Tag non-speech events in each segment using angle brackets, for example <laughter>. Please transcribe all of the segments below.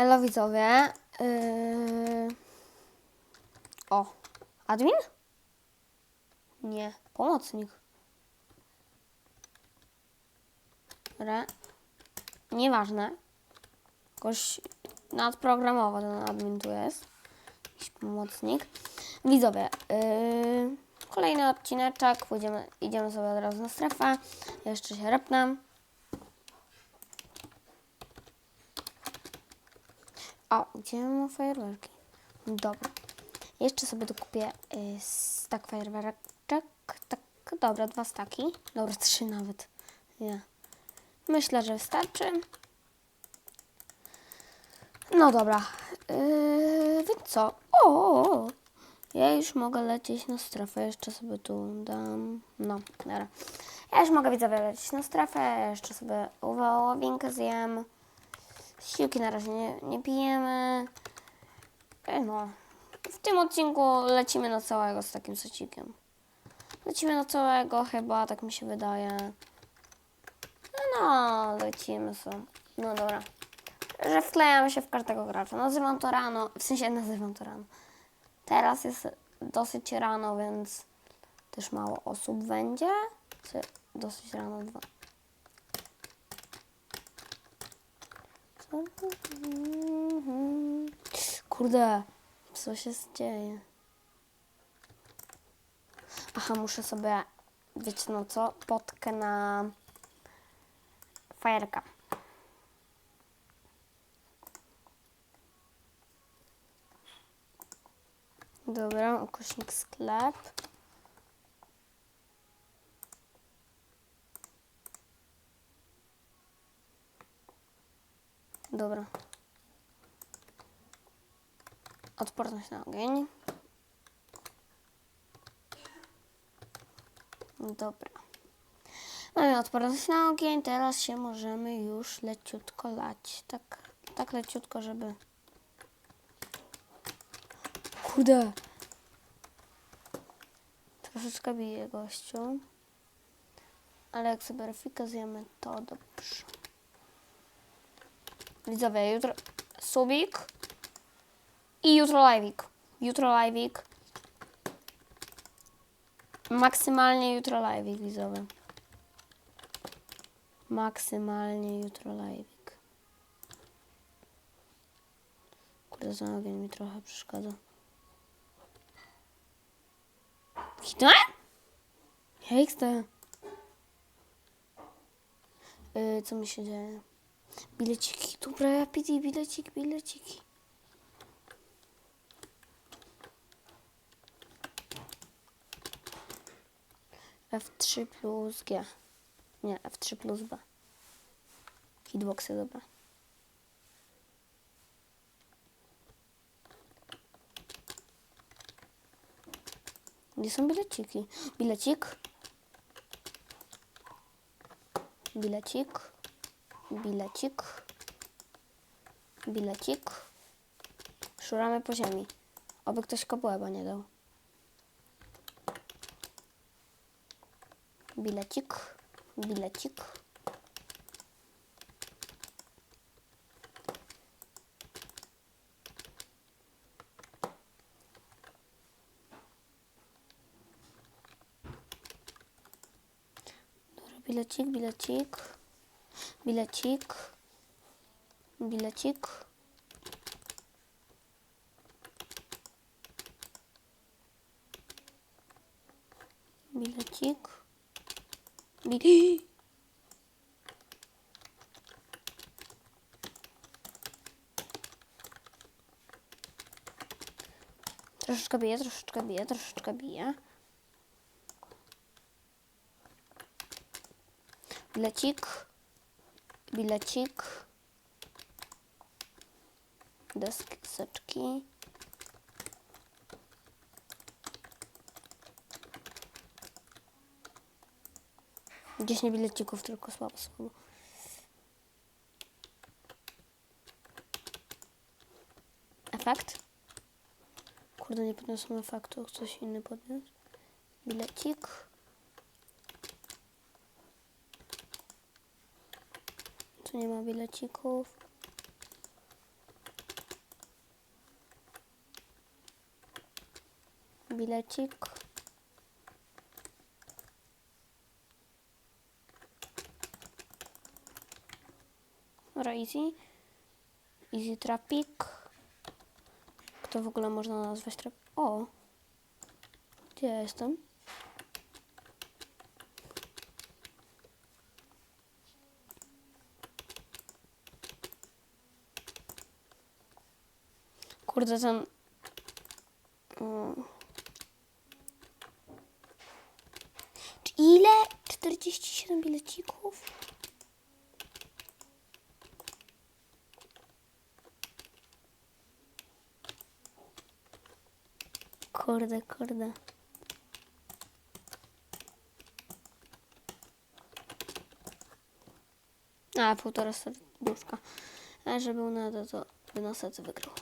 Elo widzowie. Yy... O, admin? Nie, pomocnik. Re... Nieważne. Jakoś nadprogramowo ten admin tu jest. Jakiś pomocnik. Widzowie, yy... kolejny odcineczek. Pójdziemy, idziemy sobie od razu na strefę. Jeszcze się repnę. O, gdzie mam fajerwerki? Dobra. Jeszcze sobie dokupię y, stak fajerwerek. Tak, dobra, dwa staki. Dobra, trzy nawet. Nie. Myślę, że wystarczy. No dobra. Yy, więc co? O, o. Ja już mogę lecieć na strefę. Jeszcze sobie tu dam. No, dobra. Ja już mogę widzowie lecieć na strefę. Jeszcze sobie wołowinkę zjem. Siłki na razie nie, nie pijemy. E, No. W tym odcinku lecimy na całego z takim secikiem. Lecimy na całego chyba, tak mi się wydaje. No, lecimy sobie. No dobra. Że wklejamy się w każdego gracza. Nazywam to rano, w sensie nazywam to rano. Teraz jest dosyć rano, więc też mało osób będzie. Dosyć rano dwa. Kurde, co się dzieje? Aha, muszę sobie, wiecie no co, potkę na fajerka. Dobra, ukośnik sklep. Dobra. Odporność na ogień. Dobra. Mamy odporność na ogień, teraz się możemy już leciutko lać. Tak, tak leciutko, żeby... Kurde. Troszeczkę bije gościu. Ale jak sobie zjemy, to dobrze. Widzowie, jutro subik i jutro live'ik. Jutro live'ik. Maksymalnie jutro live'ik, widzowie. Maksymalnie jutro live'ik. Kurde, ten ogień mi trochę przeszkadza. Hitnąłem? XD. Yy, co mi się dzieje? Bileciki, dobra, ja pidi, bilecik, bileciki. F3 plus G. Nie, F3 plus B. Hitboxy, dobra. Gdzie są bileciki? Bilecik. Bilecik. Bilecik. Bilecik. Szuramy po ziemi. Oby ktoś kobłęba nie dał. Bilecik. Bilecik. Bilecik, bilecik. Bilecik. Bilecik. Bilecik. Bil Troszeczkę bije, troszeczkę bije, troszeczkę bije. Bilecik. Bilecik. Deseczki. Dziesięć bilecików, tylko słabo, słabo. Efekt? Kurde, nie podniosłem efektu, coś inny podniósł. Bilecik. Tu nie ma bilecików. Bilecik. Dobra, easy. Easy Trapik. Kto w ogóle można nazwać trap... O! Gdzie ja jestem? Kurde, ten... Mm. Ile? 47 bilecików? Kurde, kurde. A, półtora serduszka. A, że był na to, to serce wygrał.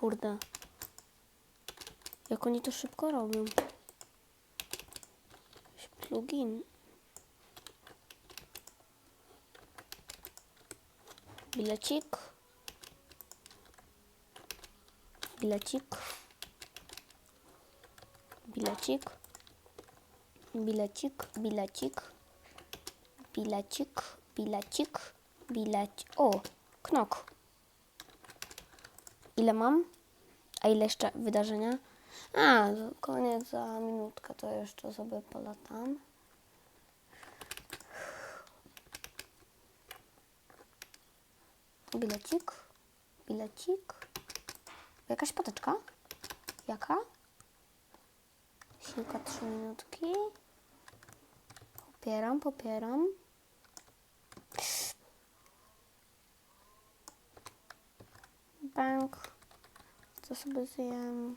Kurde. Jak oni to szybko robią. Plugin. Bilecik. Bilecik. Bilecik. Bilecik. Bilecik. Bilecik. Bilecik. Bilec. O! Knok. Ile mam? A ile jeszcze wydarzenia? A, koniec za minutkę, to jeszcze sobie polatam. Bilecik, bilecik. Jakaś pateczka? Jaka? Siłka 3 minutki. Popieram, popieram. Bank. To sobie zjem.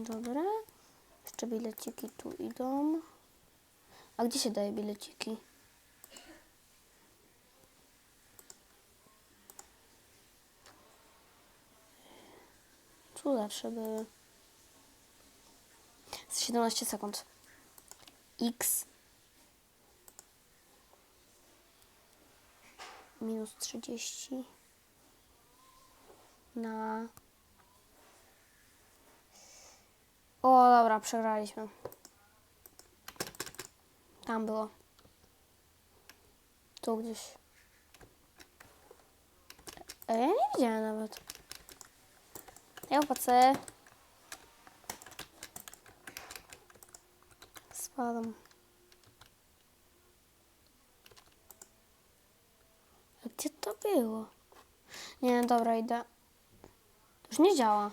Dobra. Jeszcze bileciki tu idą. A gdzie się daje bileciki? Tu zawsze były. Z 17 sekund. X. Minus 30. Na O, dobra, przegraliśmy. Tam było. Tu gdzieś. E, ja nie widziałem nawet. Ja opłacę. Spadam. A gdzie to było? Nie, dobra, idę. Już nie działa.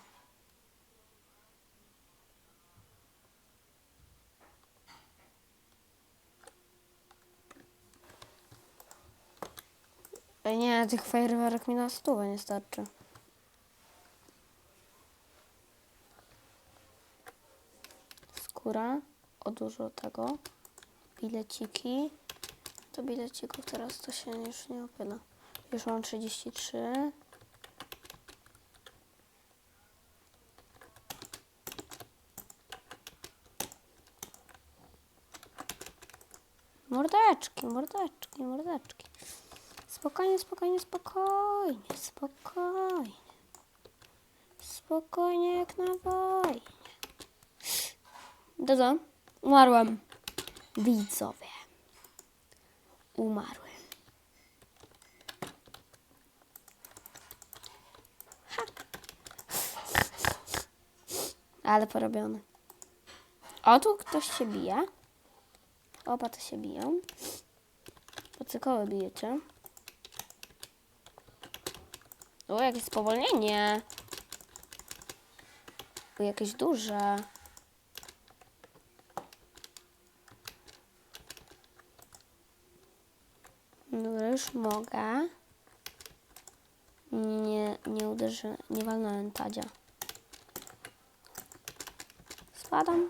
Ej, nie, tych fajerwerek mi na stówę nie starczy. Skóra, o dużo tego. Bileciki. Do bilecików teraz to się już nie opyla. Już mam 33. Mordeczki, mordeczki, mordeczki. Spokojnie, spokojnie, spokojnie, spokojnie. Spokojnie jak na wojnie. Dodo, umarłem. Widzowie. Umarłem. Ha. Ale porobiony. O, tu ktoś się bije. Oba to się biją. Po co koło bijecie? O, jakieś spowolnienie. Jakieś duże. Dobra, już mogę. Nie, nie uderzy, nie walnąłem tadzia. Spadam.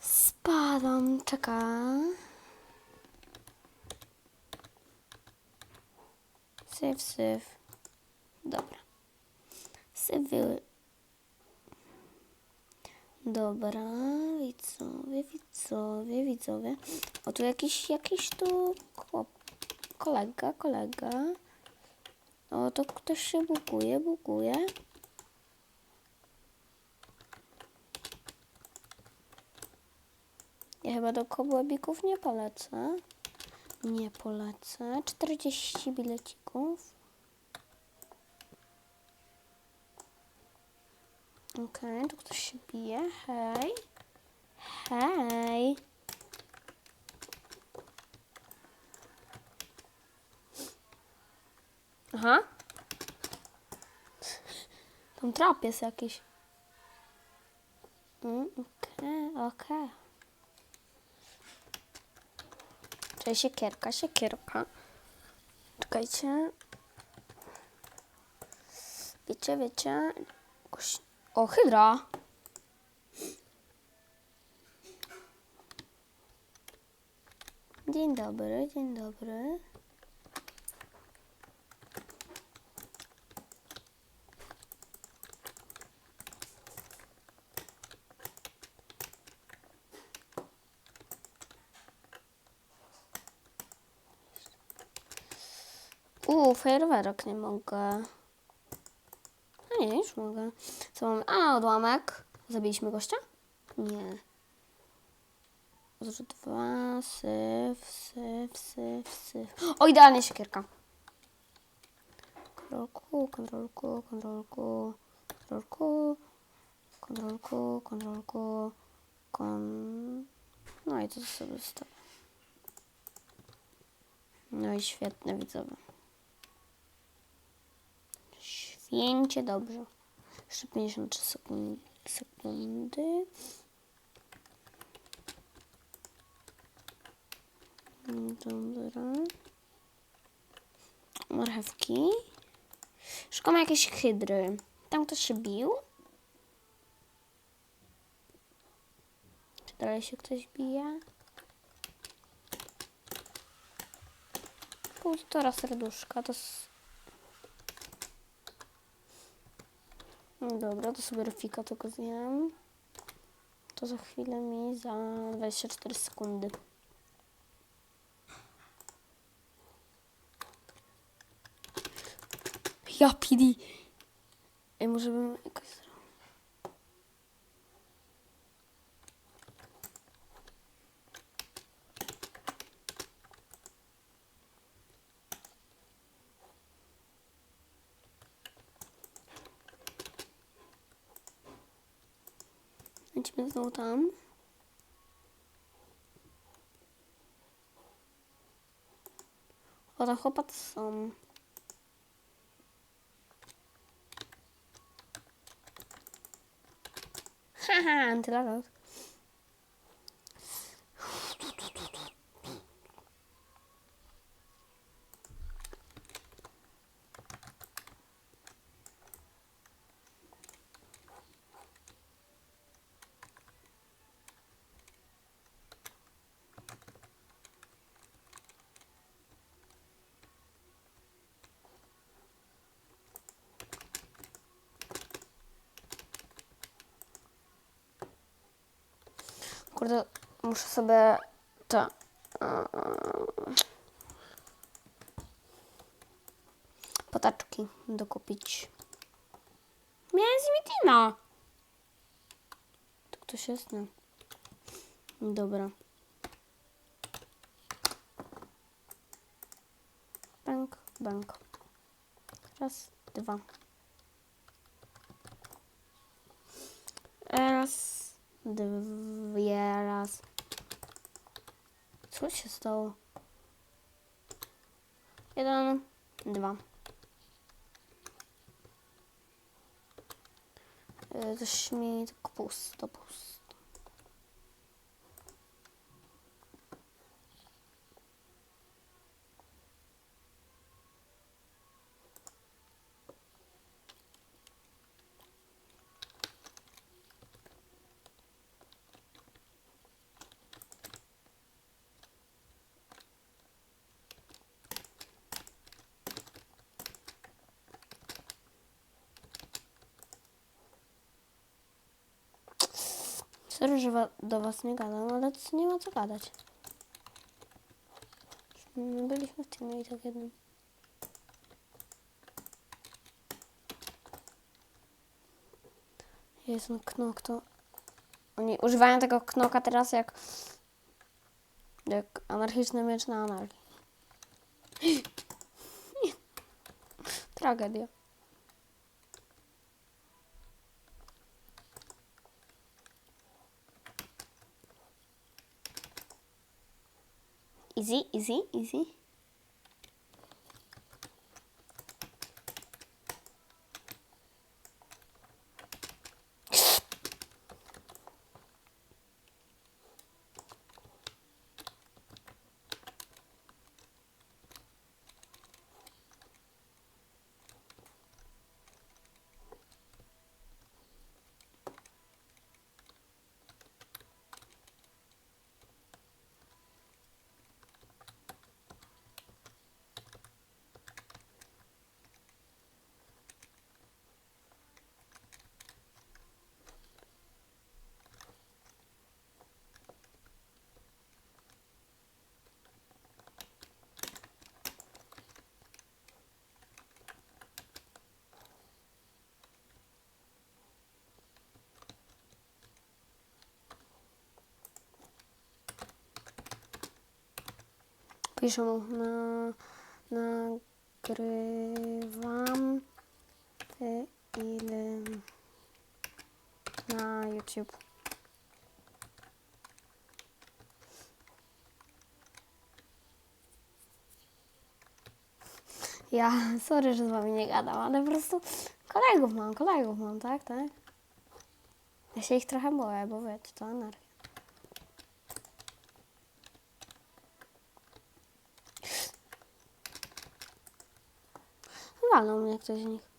Spadam, czekam. Syf, syf. Dobra. Syf, wy... Dobra, widzowie, widzowie, widzowie. O, tu jakiś, jakiś tu kolega, kolega. O, to ktoś się buguje, buguje. Ja chyba do kobłebików nie polecę. Nie polecę. 40 bilecików. Okej, tu ktoś się bije. Hej. Hej. Aha. Tam trap jest jakiś. Okej, okej. Czyli siekierka, siekierka. Czekajcie. Wiecie, wiecie. O, hydra. Dzień dobry, dzień dobry. Uuu, fajerwerek nie mogę. A nie, już mogę. Co mamy? A, odłamek. Zabiliśmy gościa? Nie. Zrzut dwa, syf, syf, syf, syf. O, idealnie siekierka. Kontrolku, kontrolku, kontrolku, kontrolku, kontrolku, kontrolku, kon... No i to sobie zostawię. No i świetne widzowie. Święcie dobrze. Jeszcze 53 sekund, sekundy. Dobra. Marchewki. Szukamy jakiejś hydry. Tam ktoś się bił? Czy dalej się ktoś bije? Półtora serduszka, to s- Dobra, to sobie Rafika tylko zjem. To za chwilę mi za 24 sekundy. Ja pidi. Ej, może bym jakoś zrobił. Lecimy znowu tam. O, tam chłopacy są. Haha, antylalot. Kurde, muszę sobie te... eee, Potaczki dokupić. Miałem z nimi teama. To ktoś jest? Nie. Dobra. Bank, bank. Raz, dwa. Raz, dwie, raz. Co się stało? Jeden, dwa. Y, Coś mi tak pusto, Sorry, że do was nie gadam, ale to nie ma co gadać. My byliśmy w teamie i tak jednym. Jest ten knok, to... Oni używają tego knoka teraz jak... Jak anarchiczny miecz na anarchii. <laughs> Tragedia. Easy, easy, easy. Piszę mu na, nagrywam film na YouTube. Ja, sorry, że z wami nie gadam, ale po prostu kolegów mam, kolegów mam, tak, tak? Ja się ich trochę boję, bo wiecie, to anarchia. Walnął mnie ktoś z nich.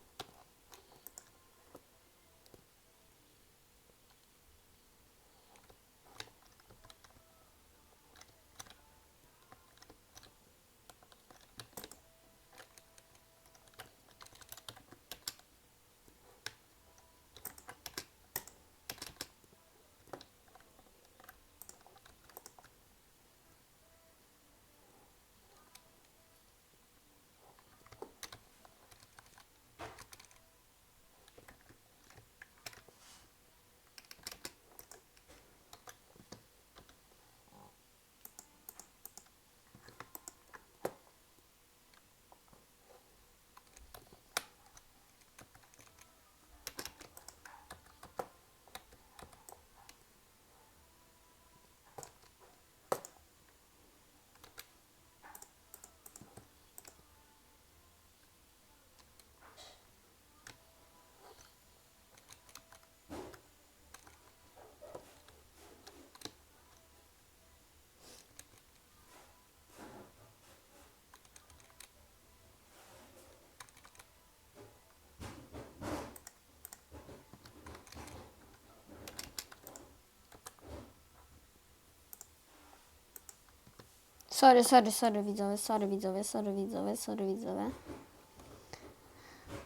Sorry, sorry, sorry widzowie, sorry widzowie, sorry widzowie, sorry widzowie.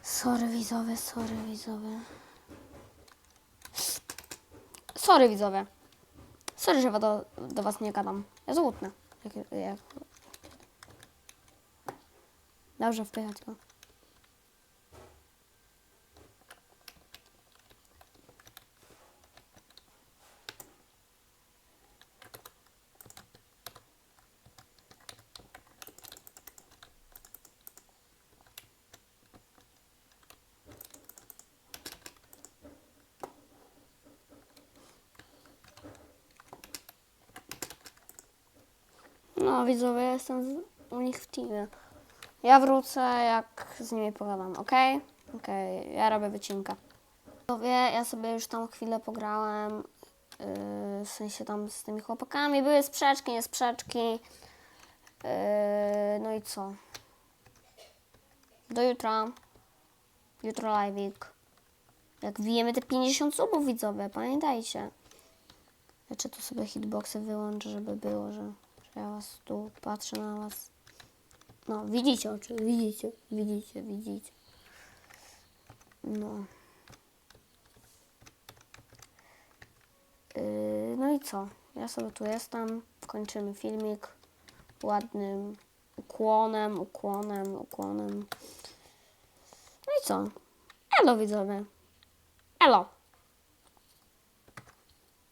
Sorry widzowie, sorry widzowie. Sorry widzowie. Sorry, że do, do was nie gadam. Ja złutnę. Dobrze, wpychać go. No widzowie, ja jestem z, u nich w teamie. Ja wrócę, jak z nimi pogadam, ok? Okej, ja robię wycinkę. Widzowie, ja sobie już tam chwilę pograłem, yy, w sensie tam z tymi chłopakami. Były sprzeczki, nie sprzeczki. Yy, no i co? Do jutra. Jutro live'ik. Jak wijemy te 50 subów widzowie, pamiętajcie. Jeszcze tu sobie hitboxy wyłączę, żeby było, że, ja was tu patrzę na was. No, widzicie oczy, widzicie, widzicie, widzicie. No. Yy, i co? Ja sobie tu jestem. Kończymy filmik ładnym ukłonem, ukłonem, ukłonem. No i co? Elo widzowie. Elo.